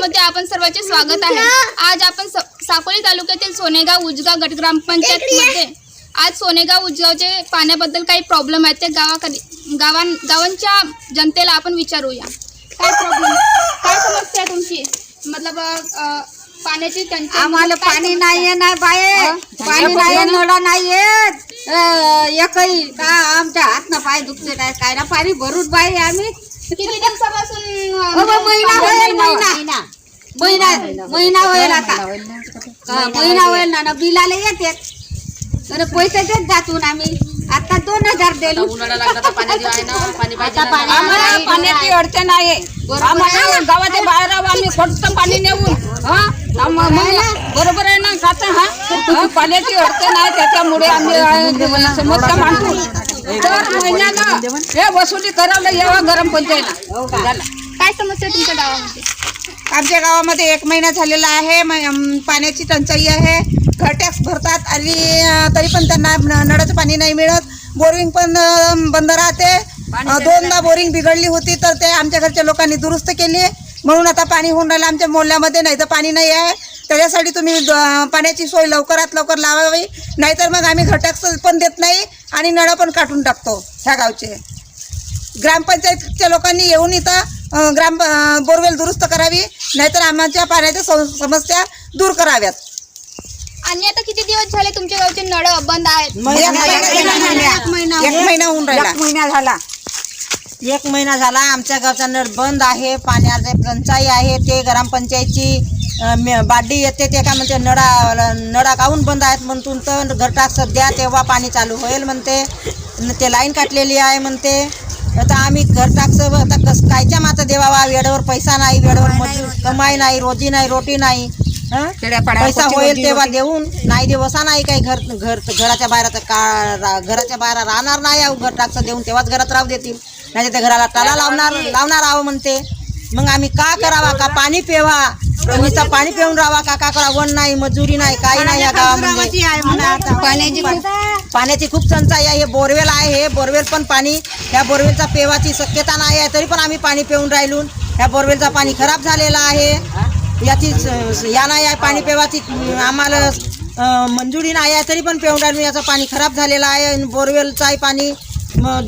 मध्ये आपण सर्वांचे स्वागत आहे. आज आपण साकोली तालुक्यातील सोनेगाव उजगाव गट ग्रामपंचायत मध्ये आज सोनेगाव उजगावचे पाण्याबद्दल काही प्रॉब्लेम आहेत ते गावाकडे गावां गावांच्या जनतेला आपण विचारूया. काय प्रॉब्लेम काय समस्या आहे तुमची? मतलब अ, पाण्याची टंचाई आम्हाला काय पाणी समस्या? नाहीये ना बाये हा? पाणी नाहीये नळा नाहीये. अं, एकही का आमच्या हात ना पाय दुखते काय? काय ना पाणी भरून बाई आम्ही. किती दिवसापासून अ, अहो, महिना होईल महिना- महिना महिना होईल. आता. का, महिना होईल. ना ना बिलाला येते. तर पैसे देत जातून आम्ही. आता दोन हजार दिलो आम्हाला पाण्याची अडचण आहे. आम्हाला गावाच्या बाहेर आम्ही खोटतं पाणी नेऊन. हा? बरोबर आहे ना काका हा? हा, पाण्याची अडचण आहे त्याच्यामुळे आम्ही समस्या मांडतो दर महिन्यानं हे वसुली करायला यावं गरम पंचायत झालं काय समस्या तुमच्या गावामध्ये? आमच्या गावामध्ये एक महिना झालेला आहे म- पाण्याची टंचाई आहे घर टॅक्स भरतात आणि अं, तरी पण त्यांना न- नळाचं पाणी नाही मिळत. बोरिंग पण अं, बंद राहते. अं, दोनदा बोरिंग बिघडली होती तर ते आमच्या घरच्या लोकांनी दुरुस्त केली. म्हणून आता पाणी होऊन राहिलं आमच्या मोहल्ल्यामध्ये नाही तर पाणी नाही आहे. त्याच्यासाठी तुम्ही अं, पाण्याची सोय लवकरात लवकर लावावी. नाहीतर मग आम्ही घर टॅक्स पण देत नाही आणि नळं पण काढून टाकतो ह्या गावचे. ग्रामपंचायतच्या लोकांनी येऊन इथं ग्राम बोरवेल दुरुस्त करावी नाहीतर आमच्या पाण्याच्या सम- समस्या दूर कराव्यात. आणि आता किती दिवस झाले तुमच्या गावचे नळ बंद आहेत? एक महिना एक महिना होऊन राहिला. एक महिना झाला. एक महिना झाला आमच्या गावचा नळ बंद आहे पाण्याचे टंचाई आहे ते ग्रामपंचायतची बाडी येते ते काय म्हणते नळा नळा काहून बंद आहेत म्हणतून तर घरटाक सध्या तेव्हा पाणी चालू होईल म्हणते. ते लाईन काटलेली आहे म्हणते. आता आम्ही घरटाक सब आता कस कायच्या माता देवावा? वेळेवर पैसा नाही वेळेवर मजूर कमाई नाही रोजी नाही रोटी नाही हं? पैसा होईल तेव्हा देऊन नाही देवसा नाही काही घर घर घराच्या बाहेर का घराच्या बाहेर राहणार नाही घर टाकचं देऊन तेव्हाच घरात राहू देतील. नाही ते घराला टाला लावणार लावणार आहो म्हणते. मग आम्ही का करावा? का पाणी पेवा? नुसतं पाणी पिऊन राहावा का का करा? वन नाही मजुरी नाही काही नाही या गावामध्ये. पाण्याची पाण्याची खूप टंचाई आहे हे बोरवेल आहे हे बोरवेल पण पाणी ह्या बोरवेलचा पेवाची शक्यता नाही आहे तरी पण आम्ही पाणी पिऊन राहिलो ह्या बोरवेलचा पाणी खराब झालेला आहे. याची या नाही आहे पाणी पेवाची आम्हाला मंजुरी नाही आहे तरी पण पिऊन राहिलो याचं पाणी खराब झालेलं आहे. बोरवेलचाही पाणी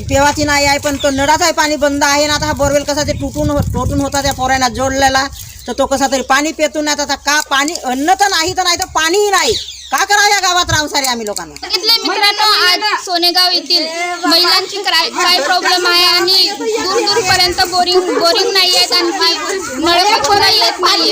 पेवाची नाही आहे पण तो नळाचाही पाणी बंद आहे. ना आता हा बोरवेल कसा ते तुटून हो- तुटून होता त्या पोरांना जोडलेला तर तो कसा तरी पाणी पेतून नाही. आता का पाणी अन्न तर नाही तर नाही तर पाणीही नाही. का करावं या गावात राहून सारे आम्ही लोकांना? आज सोनेगाव येथील महिलांची काय काय प्रॉब्लेम आहे आणि दूर दूर पर्यंत बोरिंग बोरिंग नाही आहेत आणखी नळ येत नाही